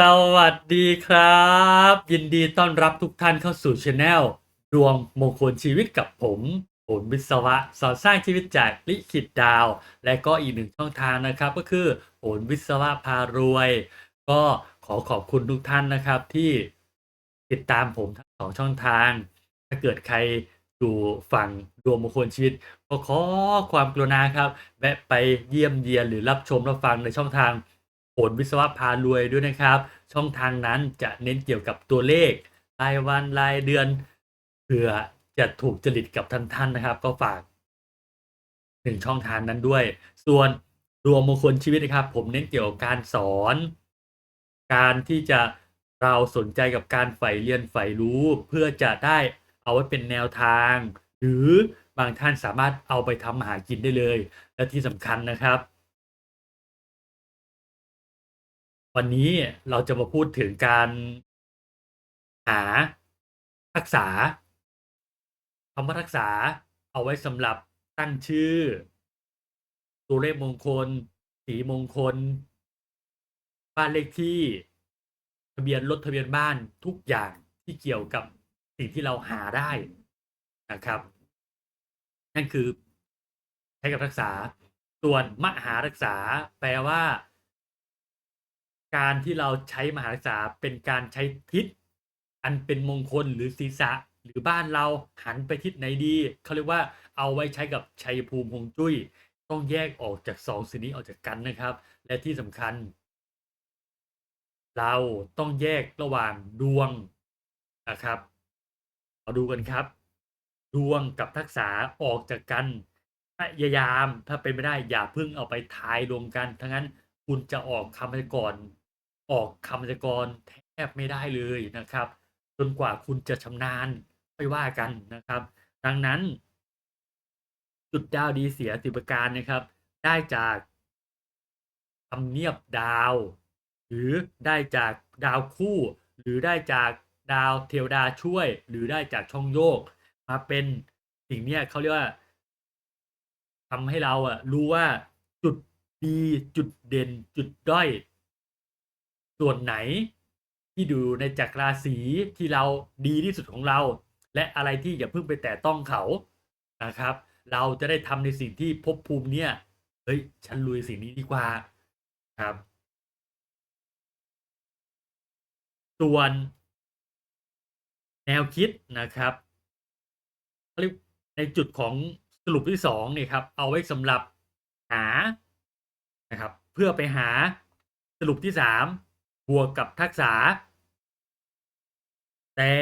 สวัสดีครับ ยินดีต้อนรับทุกท่านเข้าสู่ช anel ดวงมงคลชีวิตกับผมผลวิศวะสอนสร้างชีวิตจากลิขิตดาว และก็อีกหนึ่งช่องทางนะครับ ก็คือผลวิศวะพารวย ก็ขอขอบคุณทุกท่านนะครับที่ติดตามผมทั้งสองช่องทาง ถ้าเกิดใครอยู่ฝั่งดวงมงคลชีวิต ก็ขอความกรุณาครับแวะไปเยี่ยมเยียนหรือรับชมรับฟังในช่องทาง ผลวิศวะพารวยด้วยนะครับ ช่องทางนั้นจะเน้นเกี่ยวกับตัวเลข รายวันรายเดือนเผื่อจะถูกจริตกับท่านท่านๆนะครับ ก็ฝากหนึ่งช่องทางนั้นด้วย ส่วนรวมมงคลชีวิตนะครับ ผมเน้นเกี่ยวกับการสอน การที่จะเราสนใจกับการใฝ่เรียนใฝ่รู้ เพื่อจะได้เอาไว้เป็นแนวทาง หรือบางท่านสามารถเอาไปทำหากินได้เลย และที่สำคัญนะครับ วันนี้เราจะมาพูดถึงการหารักษาคำว่ารักษาเอาไว้สำหรับตั้งชื่อ ตัวเลขมงคล สีมงคล บ้านเลขที่ ทะเบียนรถทะเบียนบ้านทุกอย่างที่เกี่ยวกับสิ่งที่เราหาได้นะครับ นั่นคือใช้กับรักษาส่วนมหารักษาแปลว่า การที่เราใช้มหารักษาเป็นการใช้ทิศ อันเป็นมงคลหรือศีรษะหรือบ้านเราหันไปทิศไหนดีเขาเรียกว่าเอาไว้ใช้กับชัยภูมิฮงจุ้ย ต้องแยกออกจากสองสิ่งนี้ออกจากกันนะครับ และที่สำคัญ เราต้องแยกระหว่างดวงนะครับมาดูกันครับ ดวงกับทักษะออกจากกันพยายามถ้าเป็นไม่ได้อย่าเพิ่งเอาไปทายรวมกันทั้งนั้นคุณจะออกคำพยากรณ์ ออกคำพยากรณ์แทบไม่ได้เลยนะครับ จนกว่าคุณจะชำนาญไม่ว่ากันนะครับ ดังนั้น จุดดาวดีเสียสิบประการนะครับ ได้จากทำเนียบดาว หรือได้จากดาวคู่ หรือได้จากดาวเทวดาช่วย หรือได้จากช่องโยก มาเป็นสิ่งเนี้ยเขาเรียกว่าทำให้เราอะรู้ว่าจุดดีจุดเด่นจุดด้อย ส่วนไหนที่ดูในจักรราศีที่เราดีที่สุดของเรา และอะไรที่อย่าเพิ่งไปแตะต้องเขานะครับ เราจะได้ทำในสิ่งที่ภพภูมิเนี่ยเฮ้ยฉันลุยสิ่งนี้ดีกว่าครับ ส่วน แนวคิดนะครับในจุดของสรุปที่สองเนี่ยครับ เอาไว้สำหรับหานะครับ เพื่อไปหาสรุปที่สาม บวกกับทักษะ แต่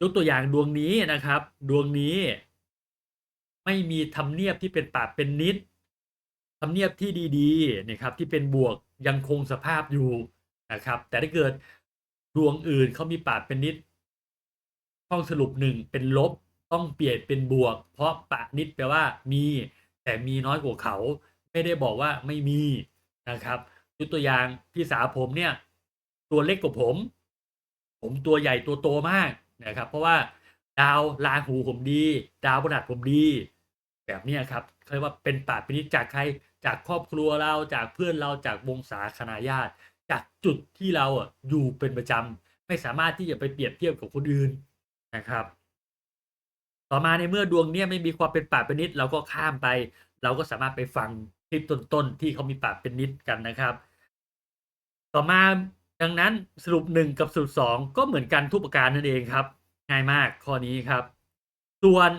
ยกตัวอย่างดวงนี้นะครับ ดวงนี้ไม่มีทำเนียบที่เป็นปากเป็นนิดทำเนียบที่ดีๆนะครับ ที่เป็นบวกยังคงสภาพอยู่นะครับ แต่ถ้าเกิดดวงอื่นเขามีปากเป็นนิดช่องสรุปหนึ่งเป็นลบต้องเปลี่ยนเป็นบวก เพราะปะนิดแปลว่ามี แต่มีน้อยกว่าเขา ไม่ได้บอกว่าไม่มีนะครับ ยกตัวอย่างพี่สาวผมเนี่ย ตัวเล็กกว่าผม ผมตัวใหญ่ตัวโตมากนะครับ เพราะว่าดาวราหูผมดี ดาวพฤหัสผมดี แบบนี้ครับเขาเรียกว่าเป็นปาเป็นนิดจากใครจากครอบครัวเราจากเพื่อนเราจากวงศาคณาญาติ จากจุดที่เราอะอยู่เป็นประจำไม่สามารถที่จะไปเปรียบเทียบกับคนอื่นนะครับ ต่อมาในเมื่อดวงเนี่ยไม่มีความเป็นป่าเป็นนิดเราก็ข้ามไป เราก็สามารถไปฟังคลิปต้นๆที่เขามีป่าเป็นนิดกันนะครับ ต่อมาดังนั้นสรุปหนึ่งกับสรุปสองก็เหมือนกันทุกประการนั่นเองครับ ง่ายมากข้อนี้ครับ ส่วน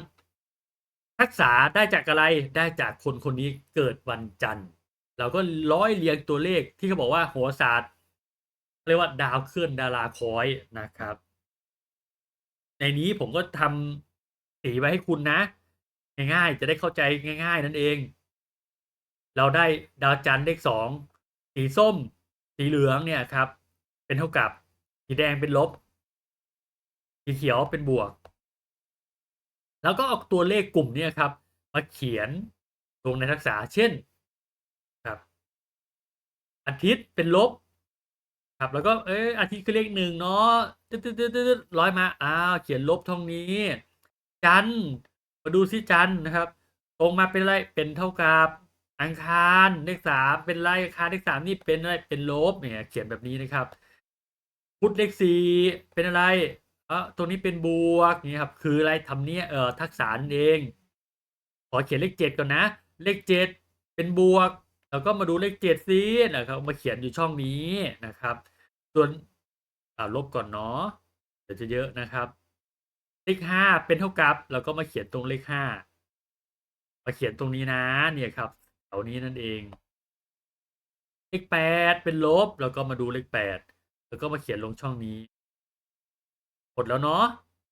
ทักษะได้จากอะไรได้จากคนคนนี้เกิดวันจันทร์ เราก็ร้อยเรียงตัวเลขที่เขาบอกว่าโหราศาสตร์เรียกว่าดาวเคลื่อนดาราคอยนะครับ ในนี้ผมก็ทำสีไว้ให้คุณนะ ง่ายๆ จะได้เข้าใจง่าย ๆ นั่นเอง เราได้ดาวจันทร์เลขสองสีส้ม สีเหลืองเนี่ยครับ เป็นเท่ากับสีแดงเป็นลบ สีเขียวเป็นบวก แล้วก็เอาตัวเลขกลุ่มเนี้ครับ มาเขียนลงในทักษะเช่นครับอาทิตย์เป็นลบครับ แล้วก็เอออาทิตย์คือเลขหนึ่งเนาะตึ๊ดตึ๊ดตึ๊ดตึ๊ดร้อยมาอ้าวเขียนลบท่านี้ จันมาดูซิจันนะครับ ตรงมาเป็นอะไรเป็นเท่ากับ อังคารเลขสามเป็นไรอังคารเลขสามนี่เป็นอะไรเป็นลบเนี่ยเขียนแบบนี้นะครับพุธเลขสี่เป็นอะไรเออตรงนี้เป็นบวกนี่ครับ คืออะไรทำเนี้ยเออทักษะนั่นเอง ขอเขียนเลขเจ็ดก่อนนะ เลขเจ็ดเป็นบวก แล้วก็มาดูเลขเจ็ดซินะครับมาเขียนอยู่ช่องนี้นะครับ ส่วนอ่าลบก่อนเนาะเดี๋ยวจะเยอะนะครับ เลขห้าเป็นเท่ากับ แล้วก็มาเขียนตรงเลขห้ามาเขียนตรงนี้นะ เนี่ยครับ ถวนี้นั่นเอง เลขแปดเป็นลบ แล้วก็มาดูเลขแปดแล้วก็มาเขียนลงช่องนี้ หมดแล้วเนาะ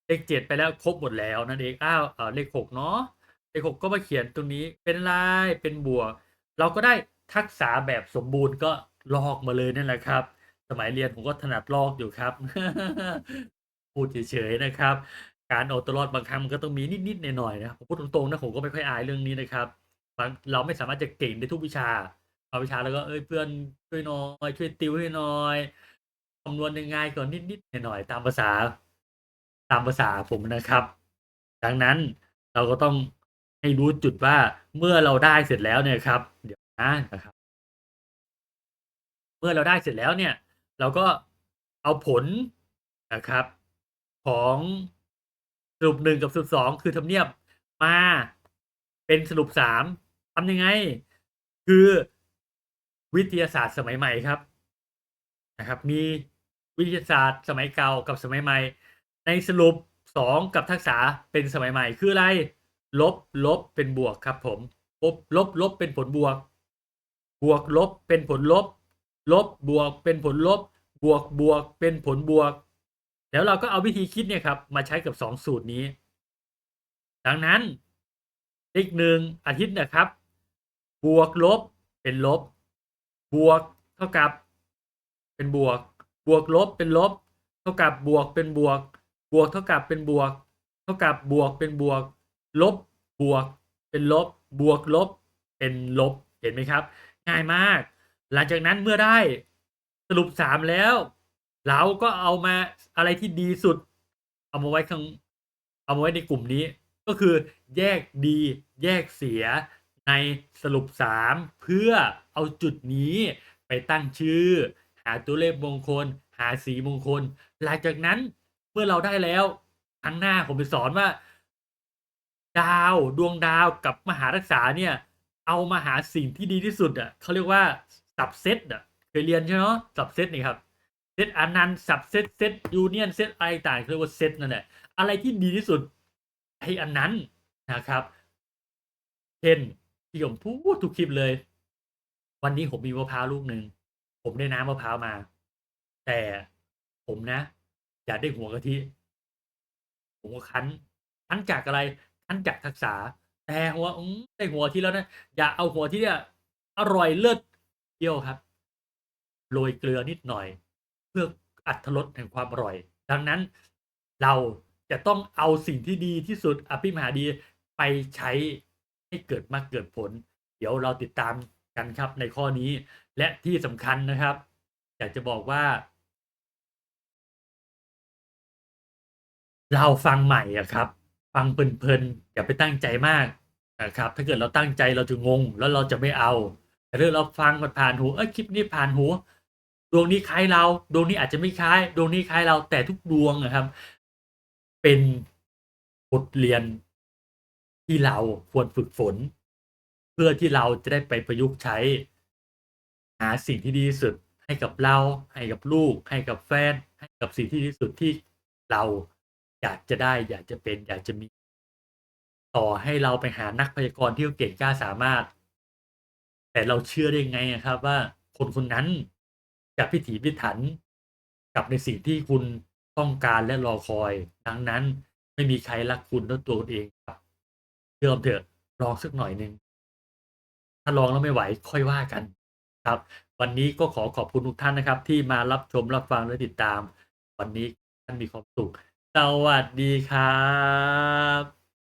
เลขเจ็ดไปแล้วครบหมดแล้วนั่นเอง อ้าวเออเลขหกเนาะ เลขหกก็มาเขียนตรงนี้เป็นอะไรเป็นบวก เราก็ได้ทักษะแบบสมบูรณ์ก็ลอกมาเลยนั่นแหละครับ สมัยเรียนผมก็ถนัดลอกอยู่ครับ พูดเฉยๆนะครับ การเอาตัวรอดบางครั้งมันก็ต้องมีนิดๆหน่อยๆนะ ผมพูดตรงๆนะผมก็ไม่ค่อยอายเรื่องนี้นะครับ เราไม่สามารถจะเก่งในทุกวิชา เอาวิชาแล้วก็เอ้ยเพื่อนช่วยหน่อยช่วยติวให้หน่อยคำนวณยังไงก่อนนิดๆหน่อยๆตามภาษา ตามภาษาผมนะครับ ดังนั้นเราก็ต้องให้รู้จุดว่าเมื่อเราได้เสร็จแล้วเนี่ยครับ เดี๋ยวนะนะครับ เมื่อเราได้เสร็จแล้วเนี่ย เราก็เอาผลนะครับ ของสรุปหนึ่งกับสรุปสองคือทำเนียบมาเป็นสรุปสาม ทำยังไง คือวิทยาศาสตร์สมัยใหม่ครับนะครับ มีวิทยาศาสตร์สมัยเก่ากับสมัยใหม่ ในสรุปสองกับทักษะเป็นสมัยใหม่คืออะไร ลบลบเป็นบวกครับผมลบลบลบเป็นผลบวก บวกลบเป็นผลลบ ลบบวกเป็นผลลบ บวกบวกเป็นผลบวก แล้วเราก็เอาวิธีคิดเนี่ยครับ มาใช้กับสองสูตรนี้ ดังนั้นอีกหนึ่งอาทิตย์นะครับ บวกลบเป็นลบ บวกเท่ากับ เป็นบวก บวกลบเป็นลบ เท่ากับบวกเป็นบวก บวกเท่ากับเป็นบวก เท่ากับบวกเป็นบวก ลบบวกเป็นลบ บวกลบเป็นลบเห็นไหมครับ ง่ายมาก หลังจากนั้นเมื่อได้สรุปสามแล้ว เราก็เอามาอะไรที่ดีสุด เอามาไว้ข้างเอามาไว้ในกลุ่มนี้ ก็คือแยกดี แยกเสีย ในสรุปสามเพื่อเอาจุดนี้ไปตั้งชื่อ หาตัวเลขมงคล หาสีมงคล หลังจากนั้นเมื่อเราได้แล้วครั้งหน้าผมไปสอนว่า ดาวดวงดาวกับมหารักษาเนี่ย เอามาหาสิ่งที่ดีที่สุดอะเขาเรียกว่าสับเซตอะเคยเรียนใช่ไหมสับเซตนี่ครับเซตอนันต์สับเซตเซตยูเนียนเซตอะไรต่างเขาเรียกว่าเซตนั่นแหละอะไรที่ดีที่สุดให้อันนั้นนะครับเช่น ที่ผมพูดทุกคลิปเลย วันนี้ผมมีมะพร้าวลูกหนึ่งผมได้น้ำมะพร้าวมา แต่ผมนะ อยากได้หัวกะทิผมก็คั้นคั้นจากอะไรคั้นจากทักษะแต่หัวได้หัวที่แล้วนะอย่าเอาหัวที่เนี่ยอร่อยเลิศเที่ยวครับโรยเกลือนิดหน่อย เพื่ออัตรสแห่งความอร่อย ดังนั้นเราจะต้องเอาสิ่งที่ดีที่สุดอภิมหาดีไปใช้ ให้เกิดมากเกิดผล เดี๋ยวเราติดตามกันครับในข้อนี้ และที่สำคัญนะครับ อยากจะบอกว่า เราฟังใหม่อะครับ ฟังเพลินๆอย่าไปตั้งใจมากนะครับ ถ้าเกิดเราตั้งใจเราจะงง แล้วเราจะไม่เอา แต่ถ้าเราฟังผ่านหูเอ้ยคลิปนี้ผ่านหูดวงนี้คล้ายเรา ดวงนี้อาจจะไม่คล้าย ดวงนี้คล้ายเราแต่ทุกดวงนะครับ เป็นบทเรียน ที่เราควรฝึกฝน เพื่อที่เราจะได้ไปประยุกต์ใช้ หาสิ่งที่ดีที่สุดให้กับเราให้กับลูก ให้กับแฟน ให้กับสิ่งที่ดีที่สุดที่เราอยากจะได้ อยากจะเป็น อยากจะมี ต่อให้เราไปหานักพยากรณ์ที่เก่งกล้าสามารถ แต่เราเชื่อได้ไงอะครับว่าคนคนนั้นจะพิถีพิถันกับในสิ่งที่คุณต้องการและรอคอย ดังนั้นไม่มีใครรักคุณเท่าตัวคุณเองครับ เชื่อมเถอะลองสักหน่อยหนึ่ง ถ้าลองแล้วไม่ไหวค่อยว่ากันครับ วันนี้ก็ขอขอบคุณทุกท่านนะครับ ที่มารับชมรับฟังและติดตาม วันนี้ท่านมีความสุขสวัสดีครับ